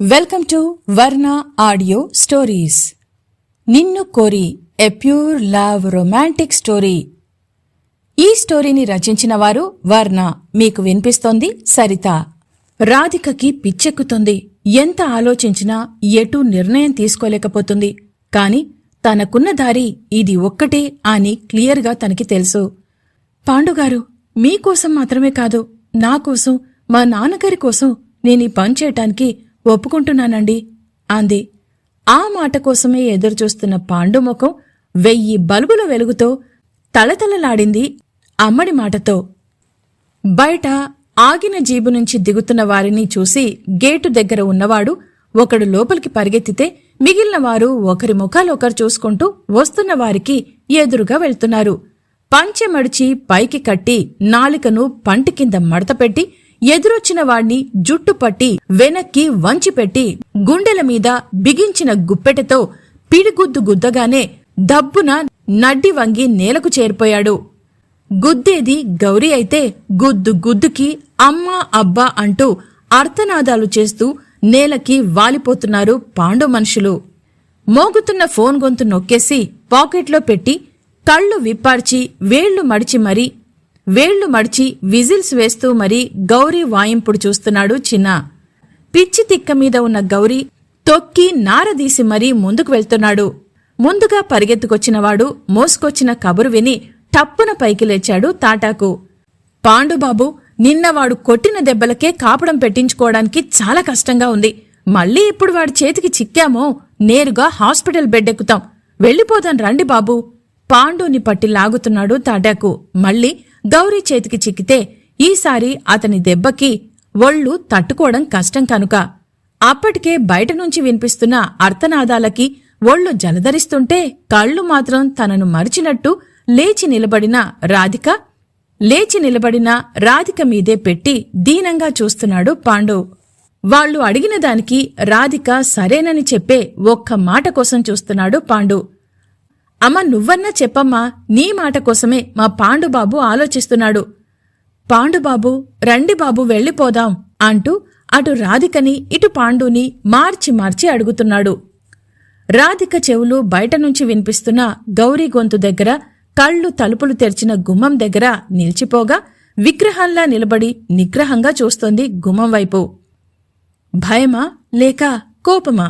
Welcome to Varna audio stories నిన్ను కోరి a pure love romantic story ఈ స్టోరీని రచించిన వారు వర్ణ మీకు వినిపిస్తోంది సరిత. రాధికకి పిచ్చెక్కుతుంది. ఎంత ఆలోచించినా ఎటూ నిర్ణయం తీసుకోలేకపోతుంది. కాని తనకున్న దారి ఇది ఒక్కటే అని క్లియర్గా తనకి తెలుసు. పాండుగారు మీకోసం మాత్రమే కాదు నా కోసం మా నాన్నగారి కోసం నేను ఈ పని చేయటానికి ఒప్పుకుంటున్నానండి అంది. ఆ మాట కోసమే ఎదురుచూస్తున్న పాండు ముఖం వెయ్యి బల్బుల వెలుగుతో తలతలలాడింది అమ్మడి మాటతో. బయట ఆగిన జీబు నుంచి దిగుతున్న వారిని చూసి గేటు దగ్గర ఉన్నవాడు ఒకడు లోపలికి పరిగెత్తితే మిగిలిన వారు ఒకరి ముఖాలు ఒకరు చూసుకుంటూ వస్తున్న వారికి ఎదురుగా వెళ్తున్నారు. పంచె మడిచి పైకి కట్టి నాలికను పంటి కింద మడతపెట్టి ఎదురొచ్చిన వాణ్ణి జుట్టు పట్టి వెనక్కి వంచిపెట్టి గుండెల మీద బిగించిన గుప్పెటతో పిడిగుద్దు గుద్దగానే దబ్బున నడ్డి వంగి నేలకు చేరిపోయాడు. గుద్దేది గౌరీ అయితే గుద్దు గుద్దుకి అమ్మా అబ్బా అంటూ అర్థనాదాలు చేస్తూ నేలకి వాలిపోతున్నారు పాండు మనుషులు. మోగుతున్న ఫోన్ గొంతు నొక్కేసి పాకెట్లో పెట్టి కళ్ళు విప్పార్చి వేళ్ళు మడిచి మరీ వేళ్ళు మడిచి విజిల్స్ వేస్తూ మరీ గౌరీ వాయింపుడు చూస్తున్నాడు చిన్న. పిచ్చి తిక్క మీద ఉన్న గౌరీ తొక్కి నారదీసి మరీ ముందుకు వెళ్తున్నాడు. ముందుగా పరిగెత్తుకొచ్చినవాడు మోసుకొచ్చిన కబురు విని టప్పున పైకి లేచాడు తాటాకు. పాండుబాబు నిన్న వాడు కొట్టిన దెబ్బలకే కాపడం పెట్టించుకోవడానికి చాలా కష్టంగా ఉంది. మళ్ళీ ఇప్పుడు వాడి చేతికి చిక్కామో నేరుగా హాస్పిటల్ బెడ్ ఎక్కుతాం వెళ్ళిపోదాం రండి బాబు. పాండుని పట్టి లాగుతున్నాడు తాటాకు. మళ్ళీ గౌరీ చేతికి చిక్కితే ఈసారి అతని దెబ్బకి ఒళ్ళు తట్టుకోవడం కష్టం కనుక. అప్పటికే బయట నుంచి వినిపిస్తున్న అర్థనాదాలకి ఒళ్ళు జలధరిస్తుంటే కళ్ళు మాత్రం తనను మరిచినట్టు లేచి నిలబడిన రాధిక లేచి నిలబడిన రాధిక మీదే పెట్టి దీనంగా చూస్తున్నాడు పాండు. వాళ్ళు అడిగిన దానికి రాధిక సరేనని చెప్పే ఒక్క మాట కోసం చూస్తున్నాడు పాండు. అమ్మ నువ్వన్నా చెప్పమ్మా నీ మాట కోసమే మా పాండుబాబు ఆలోచిస్తున్నాడు. పాండుబాబు రండి బాబు వెళ్ళిపోదాం అంటూ అటు రాధికని ఇటు పాండుని మార్చి మార్చి అడుగుతున్నాడు. రాధిక చెవులు బయట నుంచి వినిపిస్తున్న గౌరీ గొంతు దగ్గర కళ్ళు తలుపులు తెరిచిన గుమ్మం దగ్గర నిలిచిపోగా విగ్రహంలా నిలబడి నిగ్రహంగా చూస్తోంది గుమ్మం వైపు. భయమా లేక కోపమా?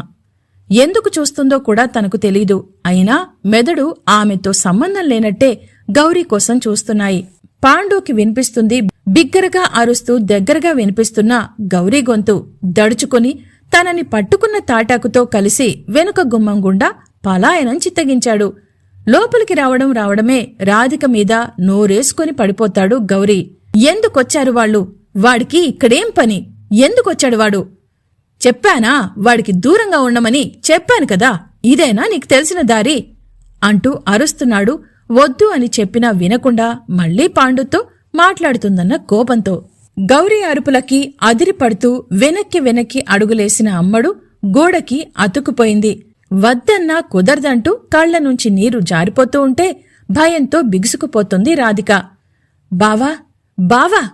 ఎందుకు చూస్తుందో కూడా తనకు తెలీదు. అయినా మెదడు ఆమెతో సంబంధం లేనట్టే గౌరీ కోసం చూస్తున్నాయి. పాండుకి వినిపిస్తుంది బిగ్గరగా అరుస్తూ దగ్గరగా వినిపిస్తున్న గౌరీ గొంతు. దడుచుకుని తనని పట్టుకున్న తాటాకుతో కలిసి వెనుక గుమ్మం గుండా పలాయనం చిత్తగించాడు. లోపలికి రావడం రావడమే రాధిక మీద నోరేసుకుని పడిపోతాడు గౌరీ. ఎందుకొచ్చారు వాళ్ళు? వాడికి ఇక్కడేం పని? ఎందుకొచ్చాడు వాడు? చెప్పానా? వాడికి దూరంగా ఉండమని చెప్పాను కదా. ఇదేనా నీకు తెలిసిన దారి? అంటూ అరుస్తున్నాడు. వద్దు అని చెప్పినా వినకుండా మళ్ళీ పాండుతో మాట్లాడుతుందన్న కోపంతో. గౌరీ అరుపులకి అదిరిపడుతూ వెనక్కి వెనక్కి అడుగులేసిన అమ్మడు గోడకి అతుక్కుపోయింది. వద్దన్నా కుదరదంటూ కళ్ళ నుంచి నీరు జారిపోతూ ఉంటే భయంతో బిగుసుకుపోతుంది రాధిక. బావా బావా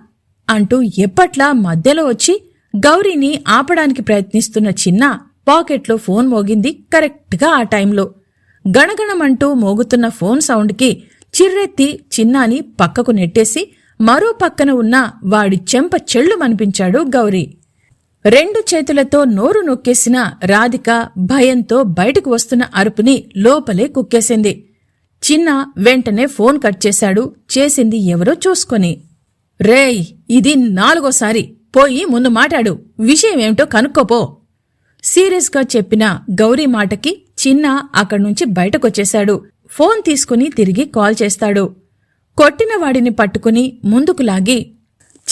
అంటూ ఎప్పట్లా మధ్యలో వచ్చి గౌరీని ఆపడానికి ప్రయత్నిస్తున్న చిన్న పాకెట్లో ఫోన్ మోగింది కరెక్ట్గా ఆ టైంలో. గణగణమంటూ మోగుతున్న ఫోన్ సౌండ్కి చిర్రెత్తి చిన్నాని పక్కకు నెట్టేసి మరో పక్కన ఉన్న వాడి చెంప చెళ్ళుమనిపించాడు గౌరీ. రెండు చేతులతో నోరు నొక్కేసిన రాధిక భయంతో బయటకు వస్తున్న అరుపుని లోపలే కుక్కేసింది. చిన్న వెంటనే ఫోన్ కట్ చేశాడు చేసింది ఎవరో చూసుకొని. రేయ్ ఇది నాలుగోసారి. పోయి ముందు మాట్లాడు విషయమేమిటో కనుక్కోపో. సీరియస్గా చెప్పిన గౌరీ మాటకి చిన్న అక్కడ్నుంచి బయటకొచ్చేశాడు. ఫోన్ తీసుకుని తిరిగి కాల్ చేస్తాడు. కొట్టిన వాడిని పట్టుకుని ముందుకు లాగి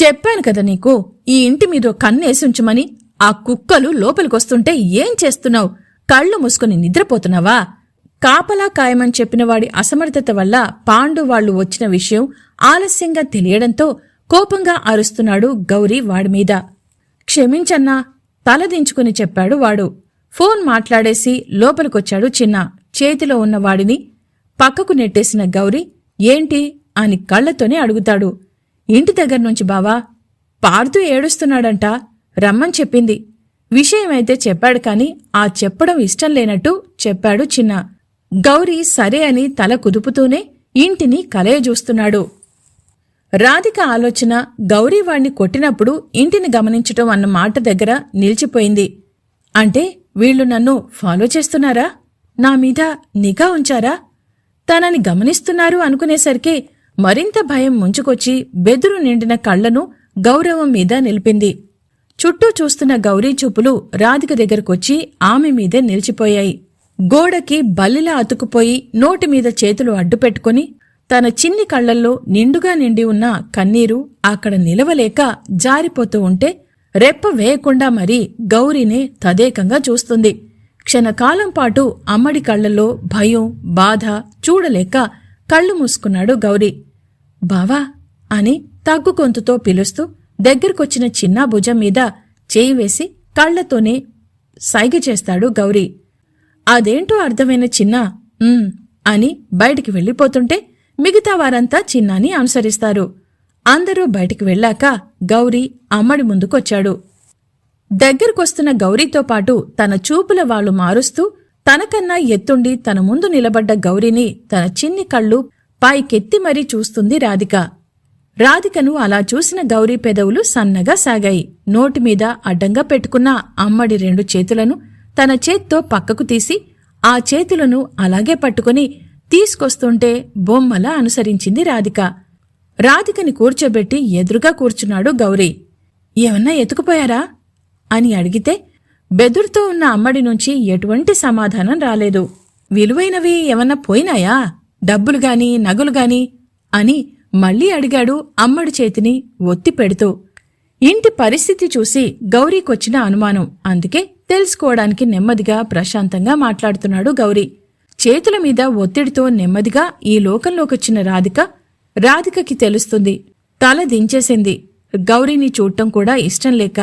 చెప్పాను కదా నీకు ఈ ఇంటి మీద కన్నేసుంచుమని ఆ కుక్కలు లోపలికొస్తుంటే ఏం చేస్తున్నావు? కళ్ళు మూసుకుని నిద్రపోతున్నావా? కాపలా కాయమని చెప్పిన వాడి అసమర్థత వల్ల పాండు వాళ్ళు వచ్చిన విషయం ఆలస్యంగా తెలియడంతో కోపంగా అరుస్తున్నాడు గౌరీ వాడిమీద క్షమించన్నా తలదించుకుని చెప్పాడు వాడు. ఫోన్ మాట్లాడేసి లోపలికొచ్చాడు చిన్న. చేతిలో ఉన్న వాడిని పక్కకు నెట్టేసిన గౌరీ ఏంటి? అని కళ్ళతోనే అడుగుతాడు. ఇంటి దగ్గర నుంచి బావా పార్తూ ఏడుస్తున్నాడంట రమ్మని చెప్పింది. విషయమైతే చెప్పాడు కాని ఆ చెప్పడం ఇష్టం లేనట్టు చెప్పాడు చిన్న. గౌరీ సరే అని తల కుదుపుతూనే ఇంటిని కలయజూస్తున్నాడు. రాధిక ఆలోచన గౌరీ వాణ్ణి కొట్టినప్పుడు ఇంటిని గమనించటం అన్న మాట దగ్గర నిలిచిపోయింది. అంటే వీళ్ళు నన్ను ఫాలో చేస్తున్నారా? నా మీద నిఘా ఉంచారా? తనని గమనిస్తున్నారు అనుకునేసరికి మరింత భయం ముంచుకొచ్చి బెదురు నిండిన కళ్ళను గౌరవం మీద నిలిపింది. చుట్టూ చూస్తున్న గౌరీ చూపులు రాధిక దగ్గరకొచ్చి ఆమె మీదే నిలిచిపోయాయి. గోడకి బల్లిలా అతుకుపోయి నోటి మీద చేతులు అడ్డుపెట్టుకుని తన చిన్ని కళ్ళల్లో నిండుగా నిండి ఉన్న కన్నీరు అక్కడ నిలవలేక జారిపోతూ ఉంటే రెప్ప వేయకుండా మరీ గౌరీనే తదేకంగా చూస్తుంది. క్షణకాలం పాటు అమ్మడి కళ్ళలో భయం బాధ చూడలేక కళ్ళు మూసుకున్నాడు గౌరీ. బావా అని తగ్గు గొంతుతో పిలుస్తూ దగ్గరకొచ్చిన చిన్న భుజం మీద చేయి వేసి కళ్ళతోనే సైగ చేస్తాడు గౌరీ. అదేంటో అర్థమైన చిన్న అని బయటికి వెళ్ళిపోతుంటే మిగతా వారంతా చిన్నాని అనుసరిస్తారు. అందరూ బయటికి వెళ్ళాక గౌరీ అమ్మడి ముందుకొచ్చాడు. దగ్గరకొస్తున్న గౌరీతో పాటు తన చూపుల వాళ్ళు మారుస్తూ తనకన్నా ఎత్తుండి తన ముందు నిలబడ్డ గౌరీని తన చిన్ని కళ్ళు పైకెత్తి మరీ చూస్తుంది రాధిక. రాధికను అలా చూసిన గౌరీ పెదవులు సన్నగా సాగాయి. నోటి మీద అడ్డంగా పెట్టుకున్న అమ్మడి రెండు చేతులను తన చేత్తో పక్కకు తీసి ఆ చేతులను అలాగే పట్టుకుని తీసుకొస్తుంటే బొమ్మలా అనుసరించింది రాధిక. రాధికని కూర్చోబెట్టి ఎదురుగా కూర్చున్నాడు గౌరీ. ఏమన్నా ఎతుకుపోయారా అని అడిగితే బెదురుతో ఉన్న అమ్మడి నుంచి ఎటువంటి సమాధానం రాలేదు. విలువైనవి ఏమన్నా పోయినాయా? డబ్బులు గాని నగలు గాని? అని మళ్ళీ అడిగాడు అమ్మడి చేతిని ఒత్తి పెడుతూ. ఇంటి పరిస్థితి చూసి గౌరీకొచ్చిన అనుమానం. అందుకే తెలుసుకోవడానికి నెమ్మదిగా ప్రశాంతంగా మాట్లాడుతున్నాడు గౌరీ. చేతుల మీద ఒత్తిడితో నెమ్మదిగా ఈ లోకంలోకొచ్చిన రాధిక రాధికకి తెలుస్తుంది. తల దించేసింది. గౌరీని చూడటం కూడా ఇష్టం లేక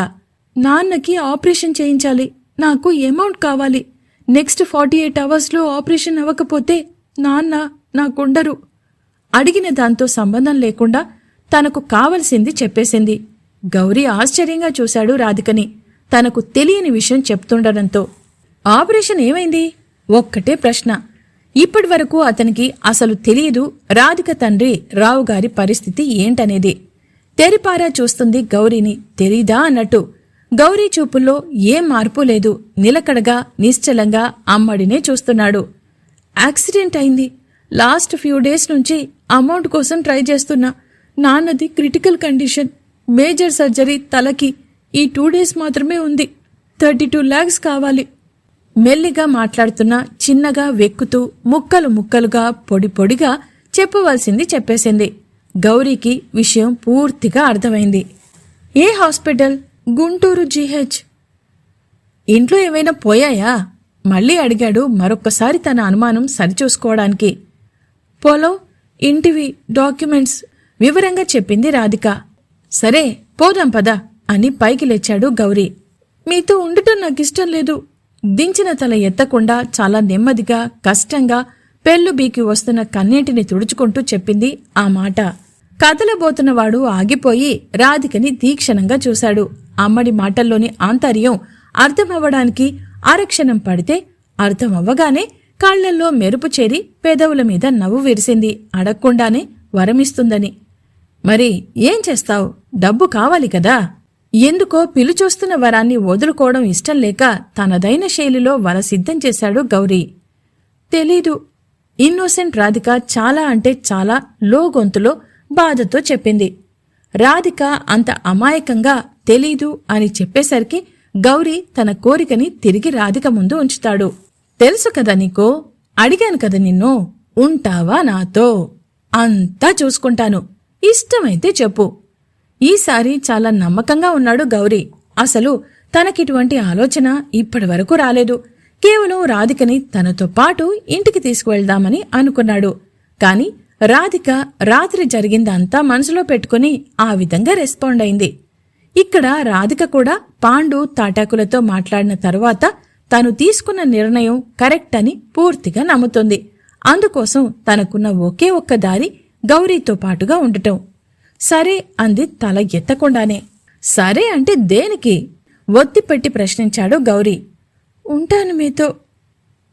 నాన్నకి ఆపరేషన్ చేయించాలి. నాకు అమౌంట్ కావాలి. నెక్స్ట్ ఫార్టీ ఎయిట్ అవర్స్లో ఆపరేషన్ అవ్వకపోతే నాన్న నాకుండరు. అడిగిన దాంతో సంబంధం లేకుండా తనకు కావలసింది చెప్పేసింది. గౌరీ ఆశ్చర్యంగా చూశాడు రాధికని. తనకు తెలియని విషయం చెప్తుండడంతో. ఆపరేషన్ ఏమైంది? ఒక్కటే ప్రశ్న. ఇప్పటి వరకు అతనికి అసలు తెలియదు రాధిక తండ్రి రావు గారి పరిస్థితి ఏంటనేది. తెరిపారా చూస్తుంది గౌరీని తెలీదా అన్నట్టు. గౌరీ చూపుల్లో ఏం మార్పు లేదు నిలకడగా నిశ్చలంగా అమ్మడినే చూస్తున్నాడు. యాక్సిడెంట్ అయింది. లాస్ట్ ఫ్యూ డేస్ నుంచి అమౌంట్ కోసం ట్రై చేస్తున్నా. నాన్నది క్రిటికల్ కండిషన్ మేజర్ సర్జరీ తలకి. ఈ టూ డేస్ మాత్రమే ఉంది. థర్టీ టూ ల్యాక్స్ కావాలి. మెల్లిగా మాట్లాడుతున్న చిన్నగా వెక్కుతూ ముక్కలు ముక్కలుగా పొడి పొడిగా చెప్పవలసింది చెప్పేసింది. గౌరీకి విషయం పూర్తిగా అర్థమైంది. ఏ హాస్పిటల్? Guntur G H. ఇంట్లో ఏమైనా పోయాయా? మళ్ళీ అడిగాడు మరొక్కసారి తన అనుమానం సరిచూసుకోవడానికి. పొలం ఇంటివి డాక్యుమెంట్స్ వివరంగా చెప్పింది రాధిక. సరే పోదాం పద అని పైకి లేచాడు గౌరీ. మీతో ఉండటం నాకు ఇష్టం లేదు. దించిన తల ఎత్తకుండా చాలా నెమ్మదిగా కష్టంగా పెళ్ళు బీకి వస్తున్న కన్నీటిని తుడుచుకుంటూ చెప్పింది ఆ మాట. కదలబోతున్నవాడు ఆగిపోయి రాధికని తీక్షణంగా చూశాడు. అమ్మడి మాటల్లోని ఆంతర్యం అర్థమవ్వడానికి అరక్షణం పడితే అర్థమవ్వగానే కాళ్ళల్లో మెరుపు చేరి పెదవుల మీద నవ్వు విరిసింది. అడగకుండానే వరమిస్తుందని. మరి ఏం చేస్తావు? డబ్బు కావాలి కదా? ఎందుకో పిలుచూస్తున్న వరాన్ని వదులుకోవడం ఇష్టం లేక తనదైన శైలిలో వర సిద్ధం చేశాడు గౌరీ. తెలీదు. ఇన్నోసెంట్ రాధిక చాలా అంటే చాలా లో గొంతులో బాధతో చెప్పింది. రాధిక అంత అమాయకంగా తెలీదు అని చెప్పేసరికి గౌరీ తన కోరికని తిరిగి రాధిక ముందు ఉంచుతాడు. తెలుసు కదా నీకో? అడిగాను కదా నిన్ను? ఉంటావా నాతో? అంతా చూసుకుంటాను. ఇష్టమైతే చెప్పు. ఈసారి చాలా నమ్మకంగా ఉన్నాడు గౌరీ. అసలు తనకిటువంటి ఆలోచన ఇప్పటివరకు రాలేదు. కేవలం రాధికని తనతో పాటు ఇంటికి తీసుకువెళ్దామని అనుకున్నాడు. కాని రాధిక రాత్రి జరిగిందంతా మనసులో పెట్టుకుని ఆ విధంగా రెస్పాండ్ అయింది. ఇక్కడ రాధిక కూడా పాండు తాటాకులతో మాట్లాడిన తరువాత తను తీసుకున్న నిర్ణయం కరెక్ట్ అని పూర్తిగా నమ్ముతుంది. అందుకోసం తనకున్న ఒకే ఒక్క దారి గౌరీతో పాటుగా ఉండటం. సరే అంది తల ఎత్తకుండానే. సరే అంటే దేనికి? ఒత్తిపెట్టి ప్రశ్నించాడు గౌరీ. ఉంటాను మీతో.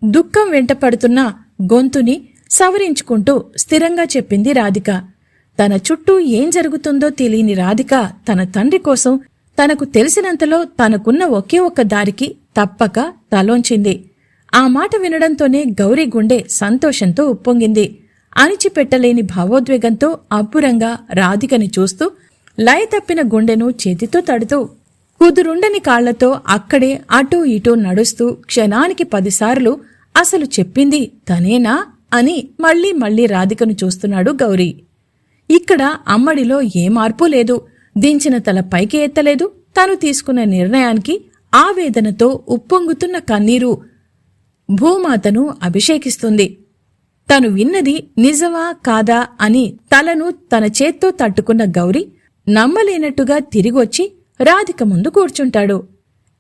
దుఃఖం వెంటపడుతున్న గొంతుని సవరించుకుంటూ స్థిరంగా చెప్పింది రాధిక. తన చుట్టూ ఏం జరుగుతుందో తెలియని రాధిక తన తండ్రి కోసం తనకు తెలిసినంతలో తనకున్న ఒకే ఒక్క దారికి తప్పక తలోంచింది. ఆ మాట వినడంతోనే గౌరీ గుండె సంతోషంతో ఉప్పొంగింది. అణిచిపెట్టలేని భావోద్వేగంతో అబ్బురంగా రాధికని చూస్తూ లయ తప్పిన గుండెను చేతితో తడుతూ కుదురుండని కాళ్ళతో అక్కడే అటూ ఇటూ నడుస్తూ క్షణానికి పదిసార్లు అసలు చెప్పింది తనేనా అని మళ్ళీ మళ్ళీ రాధికను చూస్తున్నాడు గౌరీ. ఇక్కడ అమ్మడిలో ఏ మార్పు లేదు. దించిన తల పైకి ఎత్తలేదు. తను తీసుకున్న నిర్ణయానికి ఆవేదనతో ఉప్పొంగుతున్న కన్నీరు భూమాతను అభిషేకిస్తుంది. తను విన్నది నిజమా కాదా అని తలను తన చేత్తో తట్టుకున్న గౌరి నమ్మలేనట్టుగా తిరిగొచ్చి రాధిక ముందు కూర్చుంటాడు.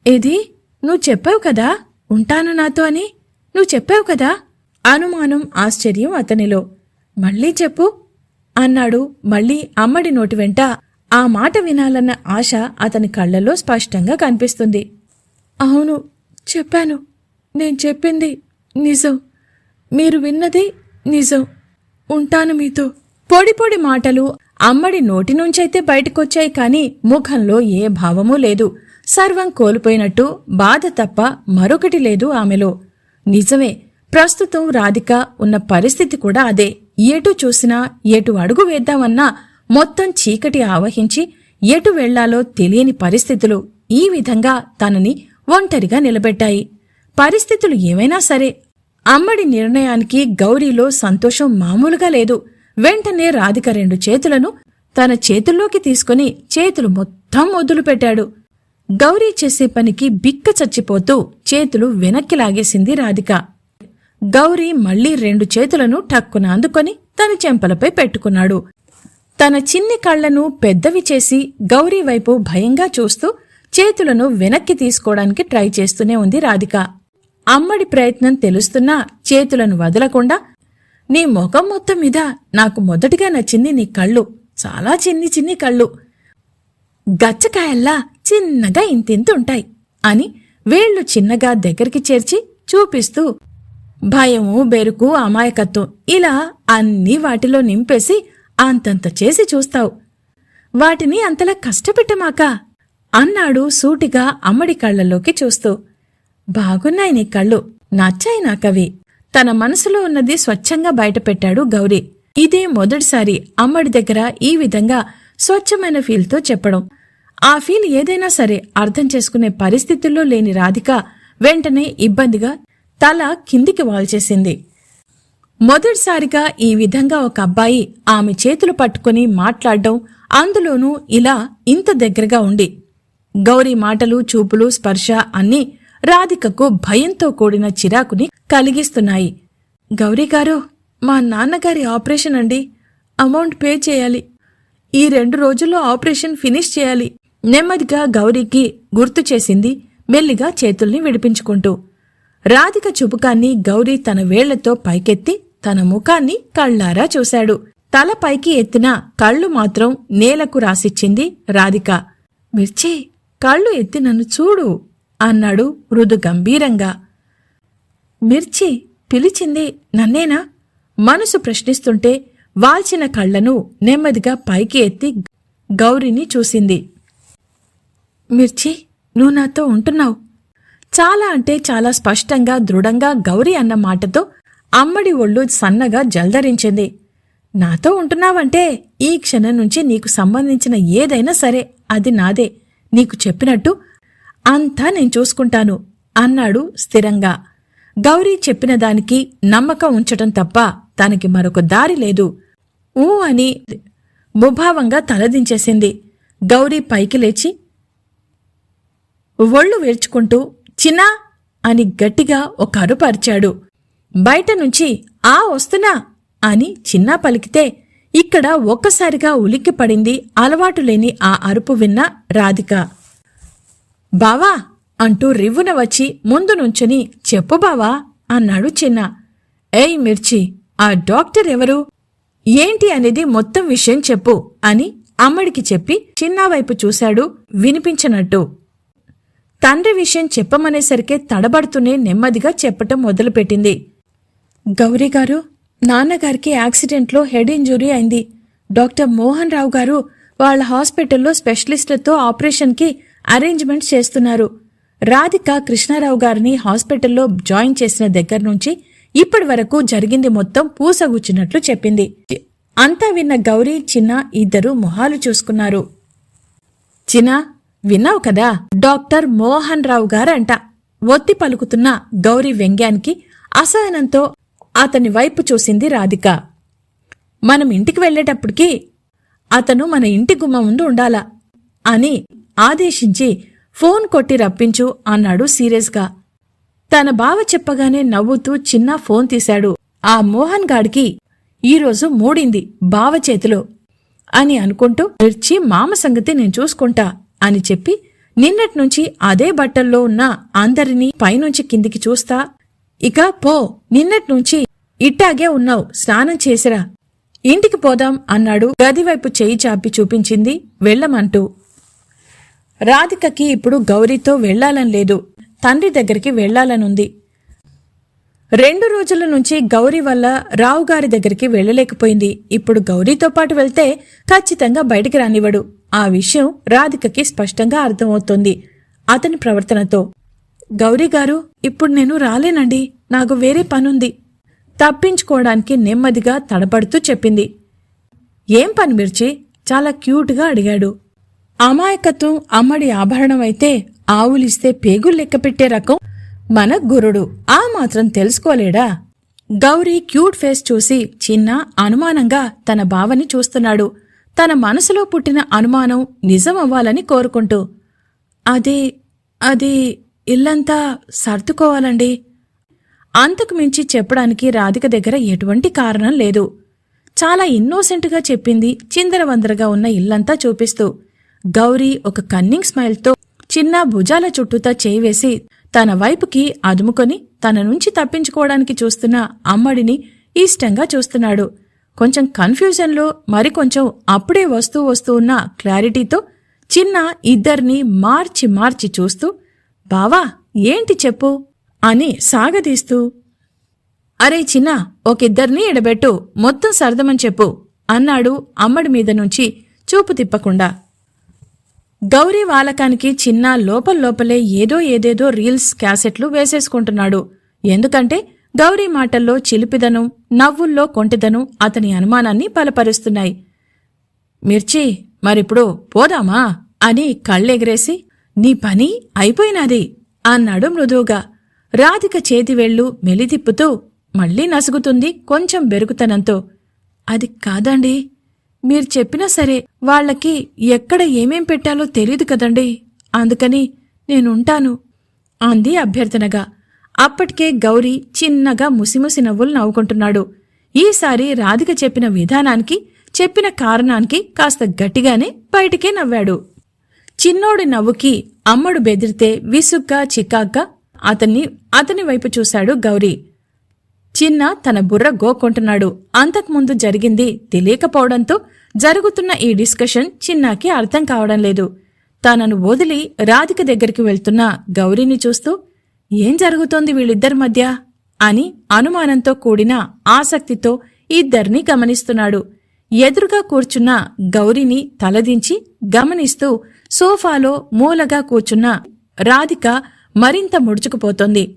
ఏది? నువ్వు చెప్పావు కదా? ఉంటాను నాతో అని? నువ్వు చెప్పావు కదా? అనుమానం ఆశ్చర్యం అతనిలో. మళ్ళీ చెప్పు అన్నాడు మళ్ళీ అమ్మడి నోటి వెంట. ఆ మాట వినాలన్న ఆశ అతని కళ్ళలో స్పష్టంగా కనిపిస్తుంది. అవును చెప్పాను. నేను చెప్పింది నిజం. మీరు విన్నది నిజం. ఉంటాను మీతో. పొడి పొడి మాటలు అమ్మడి నోటి నుంచైతే బయటకొచ్చాయి కాని ముఖంలో ఏ భావమూ లేదు. సర్వం కోల్పోయినట్టు బాధ తప్ప మరొకటి లేదు ఆమెలో. నిజమే ప్రస్తుతం రాధిక ఉన్న పరిస్థితి కూడా అదే. ఎటు చూసినా ఎటు అడుగు వేద్దామన్నా మొత్తం చీకటి ఆవహించి ఎటు వెళ్ళాలో తెలియని పరిస్థితులు ఈ విధంగా తనని ఒంటరిగా నిలబెట్టాయి. పరిస్థితులు ఏమైనా సరే అమ్మడి నిర్ణయానికి గౌరీలో సంతోషం మామూలుగా లేదు. వెంటనే రాధిక రెండు చేతులను తన చేతుల్లోకి తీసుకుని చేతులు మొత్తం మొదలు పెట్టాడు గౌరీ చేసే పనికి బిక్క చచ్చిపోతూ చేతులు వెనక్కి లాగేసింది రాధిక. గౌరీ మళ్ళీ రెండు చేతులను టక్కున అందుకొని తన చెంపలపై పెట్టుకున్నాడు. తన చిన్ని కళ్ళను పెద్దవి చేసి గౌరీ వైపు భయంగా చూస్తూ చేతులను వెనక్కి తీసుకోవడానికి ట్రై చేస్తూనే ఉంది రాధిక. అమ్మడి ప్రయత్నం తెలుస్తున్నా చేతులను వదలకుండా నీ ముఖం మొత్తం మీద నాకు మొదటిగా నచ్చింది నీ కళ్ళు. చాలా చిన్ని చిన్ని కళ్ళు. గచ్చకాయల్లా చిన్నగా ఇంతింతుంటాయి అని వేళ్ళు చిన్నగా దగ్గరికి చేర్చి చూపిస్తూ భయము బెరుకు అమాయకత్వం ఇలా అన్నీ వాటిలో నింపేసి అంతంత చేసి చూస్తావు. వాటిని అంతలా కష్టపెట్టమాక అన్నాడు సూటిగా అమ్మడి కళ్ళలోకి చూస్తూ. బాగున్నాయి నీ కళ్ళు. నచ్చాయి నాకవి తన మనసులో ఉన్నది స్వచ్ఛంగా బయటపెట్టాడు గౌరీ. ఇదే మొదటిసారి అమ్మడి దగ్గర ఈ విధంగా స్వచ్ఛమైన ఫీల్తో చెప్పడం. ఆ ఫీల్ ఏదైనా సరే అర్థం చేసుకునే పరిస్థితుల్లో లేని రాధిక వెంటనే ఇబ్బందిగా తల కిందికి వాల్చేసింది. మొదటిసారిగా ఈ విధంగా ఒక అబ్బాయి ఆమె చేతులు పట్టుకుని మాట్లాడడం అందులోనూ ఇలా ఇంత దగ్గరగా ఉండి. గౌరీ మాటలు చూపులు స్పర్శ అన్నీ రాధికకు భయంతో కూడిన చిరాకుని కలిగిస్తున్నాయి. గౌరీ గారు మా నాన్నగారి ఆపరేషన్ అండి. అమౌంట్ పే చేయాలి. ఈ రెండు రోజుల్లో ఆపరేషన్ ఫినిష్ చేయాలి. నెమ్మదిగా గౌరీకి గుర్తు చేసింది మెల్లిగా చేతుల్ని విడిపించుకుంటూ. రాధిక చుబుకాన్ని గౌరీ తన వేళ్ళతో పైకెత్తి తన ముఖాన్ని కళ్ళారా చూశాడు. తల పైకి ఎత్తిన కళ్ళు మాత్రం నేలకు రాసిచ్చింది రాధిక. మిర్చి కళ్ళు ఎత్తి నన్ను చూడు. అన్నాడు మృదు గంభీరంగా మిర్చి పిలిచింది నన్నేనా? మనసు ప్రశ్నిస్తుంటే వాల్చిన కళ్ళను నెమ్మదిగా పైకి ఎత్తి గౌరిని చూసింది. మిర్చి నువ్వు నాతో ఉంటున్నావు. చాలా అంటే చాలా స్పష్టంగా దృఢంగా గౌరీ అన్న మాటతో అమ్మడి ఒళ్ళు సన్నగా జల్దరించింది నాతో ఉంటున్నావంటే ఈ క్షణం నుంచి నీకు సంబంధించిన ఏదైనా సరే అది నాదే. నీకు చెప్పినట్టు అంతా నేను చూసుకుంటాను అన్నాడు స్థిరంగా. గౌరీ చెప్పిన దానికి నమ్మకం ఉంచటం తప్ప తనకి మరొక దారి లేదు. ఊ అని ముభావంగా తలదించేసింది. గౌరీ పైకి లేచి ఒళ్ళు వేర్చుకుంటూ చిన్నా అని గట్టిగా ఒక అరుపరిచాడు బయట నుంచి ఆ వస్తున్నా అని చిన్నా పలికితే ఇక్కడ ఒక్కసారిగా ఉలిక్కిపడింది అలవాటు లేని ఆ అరుపు విన్న రాధిక. బావా అంటూ రివ్వున వచ్చి ముందు నుంచుని చెప్పు బావా అన్నాడు చిన్న. ఏయ్ మిర్చి ఆ డాక్టర్ ఎవరు? ఏంటి అనేది మొత్తం విషయం చెప్పు అని అమ్మడికి చెప్పి చిన్న వైపు చూశాడు వినిపించనట్టు. తండ్రి విషయం చెప్పమనేసరికే తడబడుతూనే నెమ్మదిగా చెప్పటం మొదలుపెట్టింది. గౌరీ గారు నాన్నగారికి యాక్సిడెంట్లో హెడ్ ఇంజురీ అయింది. డాక్టర్ మోహన్ రావు గారు వాళ్ళ హాస్పిటల్లో స్పెషలిస్టులతో ఆపరేషన్కి అరేంజ్మెంట్స్ చేస్తున్నారు. రాధిక కృష్ణారావు గారిని హాస్పిటల్లో జాయిన్ చేసిన దగ్గర నుంచి ఇప్పటి వరకు జరిగింది మొత్తం పూసగుచ్చినట్లు చెప్పింది. అంతా విన్న గౌరీ చిన్న ఇద్దరు మొహాలు చూసుకున్నారు. చిన్న విన్నావు కదా? డాక్టర్ మోహన్ రావు గారంట. ఒత్తి పలుకుతున్న గౌరీ వ్యంగ్యానికి అసహనంతో అతని వైపు చూసింది రాధిక. మనం ఇంటికి వెళ్ళేటప్పటికి అతను మన ఇంటి గుమ్మ ముందు ఉండాలా అని ఆదేశించి ఫోన్ కొట్టి రప్పించు అన్నాడు సీరియస్గా. తన బావ చెప్పగానే నవ్వుతూ చిన్న ఫోన్ తీశాడు. ఆ మోహన్ గాడికి ఈరోజు మూడింది బావ చేతిలో అని అనుకుంటూ మిర్చి మామ సంగతి నేను చూసుకుంటా అని చెప్పి నిన్నట్నుంచి అదే బట్టల్లో ఉన్న అందరినీ పైనుంచి కిందికి చూస్తా. ఇక పో నిన్నట్నుంచి ఇట్టాగే ఉన్నావు స్నానం చేసిరా. ఇంటికి పోదాం అన్నాడు. గదివైపు చేయి చాపి చూపించింది వెళ్ళమంటూ రాధికకి ఇప్పుడు గౌరీతో వెళ్ళాలని లేదు. తండ్రి దగ్గరికి వెళ్ళాలనుంది రెండు రోజుల నుంచి గౌరీ వల్ల రావు గారి దగ్గరికి వెళ్ళలేకపోయింది. ఇప్పుడు గౌరీతో పాటు వెళ్తే ఖచ్చితంగా బయటికి రానివ్వడు. ఆ విషయం రాధికకి స్పష్టంగా అర్థమవుతోంది అతని ప్రవర్తనతో. గౌరీ గారు ఇప్పుడు నేను రాలేనండి. నాకు వేరే పనుంది. తప్పించుకోవడానికి నెమ్మదిగా తడబడుతూ చెప్పింది. ఏం పని మిర్చి? చాలా క్యూట్గా అడిగాడు. అమాయకత్వం అమ్మడి ఆభరణమైతే ఆవులిస్తే పేగులు లెక్కపెట్టే రకం మన గురుడు. ఆ మాత్రం తెలుసుకోలేడా? గౌరీ క్యూట్ ఫేస్ చూసి చిన్న అనుమానంగా తన బావని చూస్తున్నాడు. తన మనసులో పుట్టిన అనుమానం నిజమవ్వాలని కోరుకుంటూ అది అది ఇల్లంతా సర్దుకోవాలండి. అంతకు మించి చెప్పడానికి రాధిక దగ్గర ఎటువంటి కారణం లేదు. చాలా ఇన్నోసెంట్గా చెప్పింది చిందరవందరగా ఉన్న ఇల్లంతా చూపిస్తూ గౌరీ ఒక కన్నింగ్ స్మైల్తో చిన్న భుజాల చుట్టూతా చేయివేసి తన వైపుకి అదుముకొని తన నుంచి తప్పించుకోవడానికి చూస్తున్న అమ్మడిని ఇష్టంగా చూస్తున్నాడు. కొంచెం కన్ఫ్యూజన్లో మరికొంచెం అప్పుడే వస్తూ వస్తూ ఉన్న క్లారిటీతో చిన్న ఇద్దరిని మార్చి మార్చి చూస్తూ బావా ఏంటి చెప్పు? అని సాగదీస్తూ అరే చిన్న ఒకిద్దరిని ఎడబెట్టు మొత్తం సర్దమని చెప్పు అన్నాడు అమ్మడి మీద నుంచి చూపు తిప్పకుండా. గౌరీ వాలకానికి చిన్న లోపల లోపలే ఏదో ఏదేదో రీల్స్ క్యాసెట్లు వేసేసుకుంటున్నాడు. ఎందుకంటే గౌరీ మాటల్లో చిలిపిదనం నవ్వుల్లో కొంటిదనం అతని అనుమానాన్ని బలపరుస్తున్నాయి. మిర్చి మరిప్పుడు పోదామా? అని కళ్ళెగరేసి నీ పని అయిపోయినది అన్నాడు మృదువుగా. రాధిక చేతివేళ్ళు మెలితిప్పుతూ మళ్ళీ నసుగుతుంది కొంచెం బెరుగుతనంతో. అది కాదండి. మీరు చెప్పినా సరే వాళ్ళకి ఎక్కడ ఏమేం పెట్టాలో తెలియదు కదండి. అందుకని నేనుంటాను అంది అభ్యర్థనగా. అప్పటికే గౌరీ చిన్నగా ముసిముసి నవ్వులు నవ్వుకుంటున్నాడు. ఈసారి రాధిక చెప్పిన విధానానికి చెప్పిన కారణానికి కాస్త గట్టిగానే బయటికే నవ్వాడు. చిన్నోడి నవ్వుకి అమ్మడు బెదిరితే విసుగ్గా చికాగ్గా అతన్ని అతని వైపు చూశాడు గౌరీ. చిన్న తన బుర్ర గోక్కుంటున్నాడు. అంతకుముందు జరిగింది తెలియకపోవడంతో జరుగుతున్న ఈ డిస్కషన్ చిన్నాకి అర్థం కావడం లేదు. తనను వదిలి రాధిక దగ్గరికి వెళ్తున్న గౌరీని చూస్తూ ఏం జరుగుతోంది వీళ్ళిద్దరి మధ్య? అని అనుమానంతో కూడిన ఆసక్తితో ఇద్దరిని గమనిస్తున్నాడు. ఎదురుగా కూర్చున్న గౌరిని తలదించి గమనిస్తూ సోఫాలో మూలగా కూర్చున్న రాధిక మరింత ముడుచుకుపోతోంది.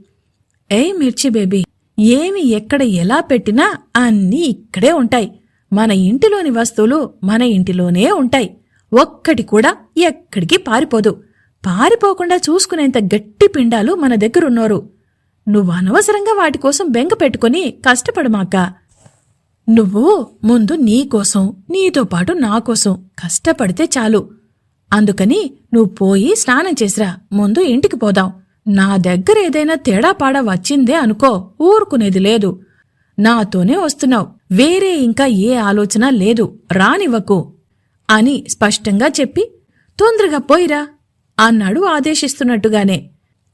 ఏ మిర్చి బేబీ ఏమి ఎక్కడ ఎలా పెట్టినా అన్నీ ఇక్కడే ఉంటాయి. మన ఇంటిలోని వస్తువులు మన ఇంటిలోనే ఉంటాయి. ఒక్కటి కూడా ఎక్కడికి పారిపోదు. పారిపోకుండా చూసుకునేంత గట్టి పిండాలు మన దగ్గరున్నోరు. నువ్వు అనవసరంగా వాటి కోసం బెంగ పెట్టుకుని కష్టపడమాక నువ్వు ముందు నీకోసం నీతో పాటు నాకోసం కష్టపడితే చాలు. అందుకని నువ్వు పోయి స్నానం చేసిరా. ముందు ఇంటికి పోదాం. నా దగ్గర ఏదైనా తేడాపాడా వచ్చిందే అనుకో ఊరుకునేది లేదు. నాతోనే వస్తున్నావు. వేరే ఇంకా ఏ ఆలోచన లేదు రానివ్వకు అని స్పష్టంగా చెప్పి తొందరగా పోయిరా అన్నాడు ఆదేశిస్తున్నట్టుగానే.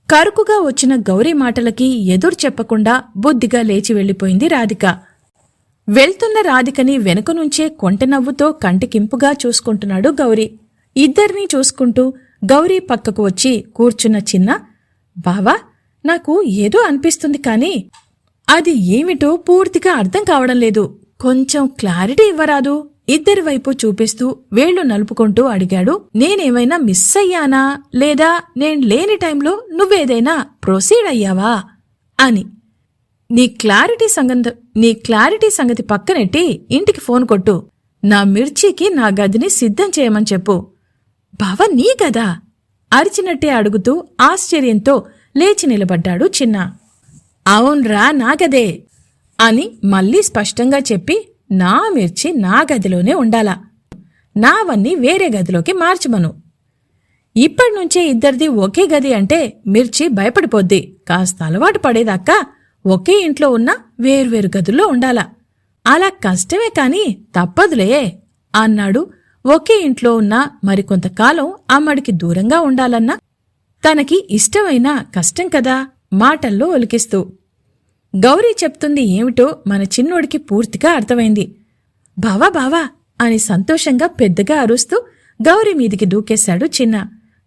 కరుకుగా వచ్చిన గౌరీ మాటలకి ఎదురు చెప్పకుండా బుద్ధిగా లేచి వెళ్ళిపోయింది రాధిక. వెళ్తున్న రాధికని వెనుక నుంచే కొంటెనవ్వుతో కంటికింపుగా చూసుకుంటున్నాడు గౌరీ. ఇద్దరినీ చూసుకుంటూ గౌరీ పక్కకు వచ్చి కూర్చున్న చిన్న బావా నాకు ఏదో అనిపిస్తుంది కానీ అది ఏమిటో పూర్తిగా అర్థం కావడం లేదు. కొంచెం క్లారిటీ ఇవ్వరాదు. ఇద్దరి వైపు చూపిస్తూ వేళ్ళు నలుపుకుంటూ అడిగాడు నేనేమైనా మిస్ అయ్యానా? లేదా నేను లేని టైంలో నువ్వేదైనా ప్రొసీడ్ అయ్యావా? అని. నీ క్లారిటీ సంగతి నీ క్లారిటీ సంగతి పక్కనెట్టి ఇంటికి ఫోన్ కొట్టు. నా మిర్చికి నా గదిని సిద్ధం చేయమని చెప్పు. బావ నీ గదా? అరిచినట్టే అడుగుతూ ఆశ్చర్యంతో లేచి నిలబడ్డాడు చిన్న. అవున్రా నా గదే అని మళ్ళీ స్పష్టంగా చెప్పి నా మిర్చి నా గదిలోనే ఉండాలా. నావన్నీ వేరే గదిలోకి మార్చమను. ఇప్పటినుంచే ఇద్దరిది ఒకే గది అంటే మిర్చి భయపడిపోద్ది. కాస్త అలవాటు పడేదాకా ఒకే ఇంట్లో ఉన్న వేర్వేరు గదుల్లో ఉండాలా. అలా కష్టమే కాని తప్పదులే అన్నాడు. ఒకే ఇంట్లో ఉన్న మరికొంతకాలం అమ్మడికి దూరంగా ఉండాలన్నా తనకి ఇష్టమైన కష్టం కదా. మాటల్లో ఒలికిస్తూ గౌరీ చెప్తుంది ఏమిటో మన చిన్నోడికి పూర్తిగా అర్థమైంది. బావా బావా అని సంతోషంగా పెద్దగా అరుస్తూ గౌరీ మీదికి దూకేశాడు చిన్న.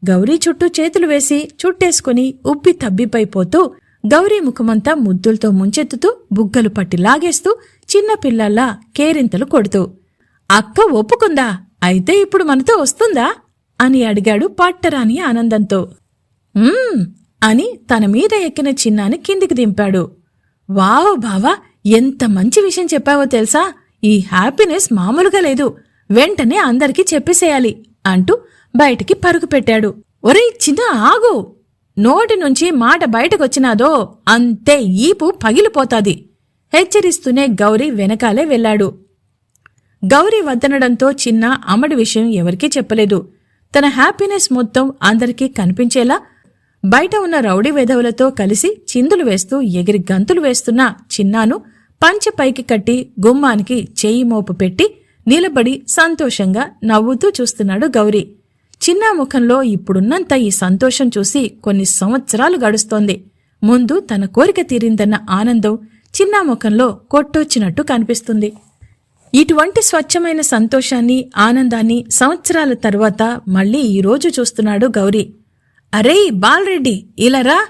గౌరీ చుట్టూ చేతులు వేసి చుట్టేసుకుని ఉబ్బి తబ్బిపైపోతూ గౌరీ ముఖమంతా ముద్దులతో ముంచెత్తుతూ బుగ్గలు పట్టి లాగేస్తూ చిన్న పిల్లల్లా కేరింతలు కొడుతూ అక్క ఒప్పుకుందా? అయితే ఇప్పుడు మనతో వస్తుందా? అని అడిగాడు పాట్టరాని ఆనందంతో. అని తన మీద ఎక్కిన చిన్నాని కిందికి దింపాడు. వావ్ బావా ఎంత మంచి విషయం చెప్పావో తెలుసా? ఈ హ్యాపీనెస్ మామూలుగా లేదు. వెంటనే అందరికీ చెప్పేసేయాలి అంటూ బయటికి పరుగు పెట్టాడు. ఒరేయ్ చిన్న ఆగు! నోటి నుంచి మాట బయటకొచ్చినాదో అంతే ఈపు పగిలిపోతాది హెచ్చరిస్తూనే గౌరీ వెనకాలే వెళ్ళాడు. గౌరీ వద్దనడంతో చిన్న అమ్మడి విషయం ఎవరికీ చెప్పలేదు. తన హ్యాపీనెస్ మొత్తం అందరికీ కనిపించేలా బయట ఉన్న రౌడీ వెధవులతో కలిసి చిందులు వేస్తూ ఎగిరి గంతులు వేస్తున్న చిన్నాను పంచె పైకి కట్టి గుమ్మానికి చేయి మోపు పెట్టి నిలబడి సంతోషంగా నవ్వుతూ చూస్తున్నాడు గౌరీ. చిన్నా ముఖంలో ఇప్పుడున్నంత ఈ సంతోషం చూసి కొన్ని సంవత్సరాలు గడుస్తోంది. ముందు తన కోరిక తీరిందన్న ఆనందం చిన్నా ముఖంలో కొట్టొచ్చినట్టు కనిపిస్తుంది. ఇటువంటి స్వచ్ఛమైన సంతోషాన్ని ఆనందాన్ని సంవత్సరాల తర్వాత మళ్ళీ ఈరోజు చూస్తున్నాడు గౌరీ. అరే బాలరెడ్డి ఇలారా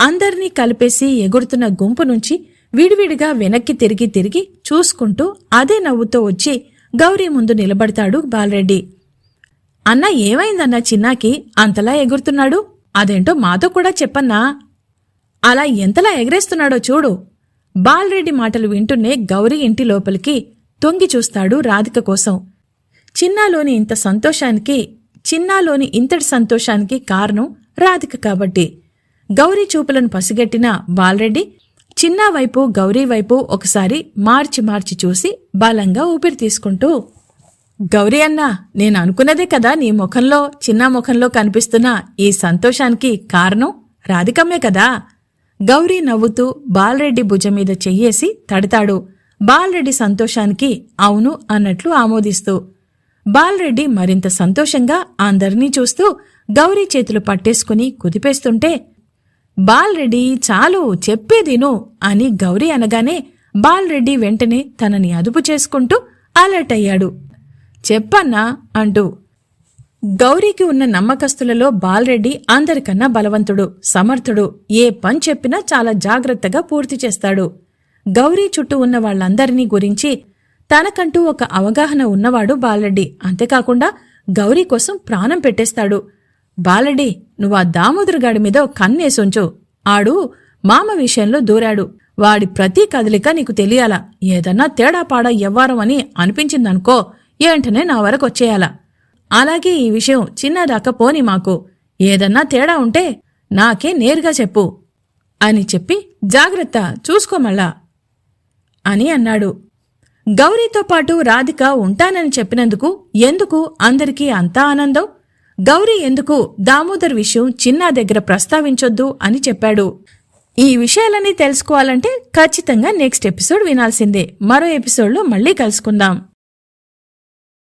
అందర్నీ కలిపేసి ఎగురుతున్న గుంపు నుంచి విడివిడిగా వెనక్కి తిరిగి తిరిగి చూసుకుంటూ అదే నవ్వుతో వచ్చి గౌరీ ముందు నిలబడతాడు బాలరెడ్డి. అన్న ఏమైందన్నా చిన్నాకి? అంతలా ఎగురుతున్నాడు? అదేంటో మాతో కూడా చెప్పన్నా. అలా ఎంతలా ఎగరేస్తున్నాడో చూడు. బాలరెడ్డి మాటలు వింటూనే గౌరీ ఇంటి లోపలికి తొంగి చూస్తాడు రాధిక కోసం. చిన్నాలోని ఇంత సంతోషానికి చిన్నాలోని ఇంతటి సంతోషానికి కారణం రాధిక కాబట్టి. గౌరీ చూపులను పసిగట్టిన బాలరెడ్డి చిన్నా వైపు గౌరీ వైపు ఒకసారి మార్చి మార్చి చూసి బలంగా ఊపిరి తీసుకుంటూ గౌరీ అన్నా నేను అనుకున్నదే కదా నీ ముఖంలో చిన్న ముఖంలో కనిపిస్తున్న ఈ సంతోషానికి కారణం రాధికమ్మే కదా. గౌరీ నవ్వుతూ బాలరెడ్డి భుజం మీద చెయ్యేసి తడతాడు. బాలరెడ్డి సంతోషానికి అవును అన్నట్లు ఆమోదిస్తూ బాలరెడ్డి మరింత సంతోషంగా అందరినీ చూస్తూ గౌరీ చేతులు పట్టేసుకుని కుదిపేస్తుంటే బాలరెడ్డి చాలు చెప్పేదిను అని గౌరీ అనగానే బాలరెడ్డి వెంటనే తనని అదుపు చేసుకుంటూ అలర్ట్ అయ్యాడు. చెప్పన్నా అంటూ గౌరీకి ఉన్న నమ్మకస్తులలో బాలరెడ్డి అందరికన్నా బలవంతుడు సమర్థుడు. ఏ పని చెప్పినా చాలా జాగ్రత్తగా పూర్తి చేస్తాడు. గౌరీ చుట్టూ ఉన్న వాళ్ళందరినీ గురించి తనకంటూ ఒక అవగాహన ఉన్నవాడు బాలరెడ్డి. అంతేకాకుండా గౌరీ కోసం ప్రాణం పెట్టేస్తాడు. బాలరెడ్డి నువ్వు ఆ దామోదరుగాడి మీద కన్నేసుంచు ఆడు మామ విషయంలో దూరాడు. వాడి ప్రతి కదలిక నీకు తెలియాలా? ఏదన్నా తేడా పాడా ఎవ్వారం అని అనిపించిందనుకో ఏంటనే నా వరకు వచ్చేయాలా? అలాగే ఈ విషయం చిన్నదాకా పోని మాకు. ఏదన్నా తేడా ఉంటే నాకే నేరుగా చెప్పు. అని చెప్పి జాగ్రత్త చూసుకోమళ్ళా అని అన్నాడు. గౌరీతో పాటు రాధిక ఉంటానని చెప్పినందుకు ఎందుకు అందరికీ అంతా ఆనందం? గౌరీ ఎందుకు దామోదర్ విషయం చిన్నా దగ్గర ప్రస్తావించొద్దు అని చెప్పాడు. ఈ విషయాలన్నీ తెలుసుకోవాలంటే ఖచ్చితంగా నెక్స్ట్ ఎపిసోడ్ వినాల్సిందే. మరో ఎపిసోడ్లో మళ్ళీ కలుసుకుందాం.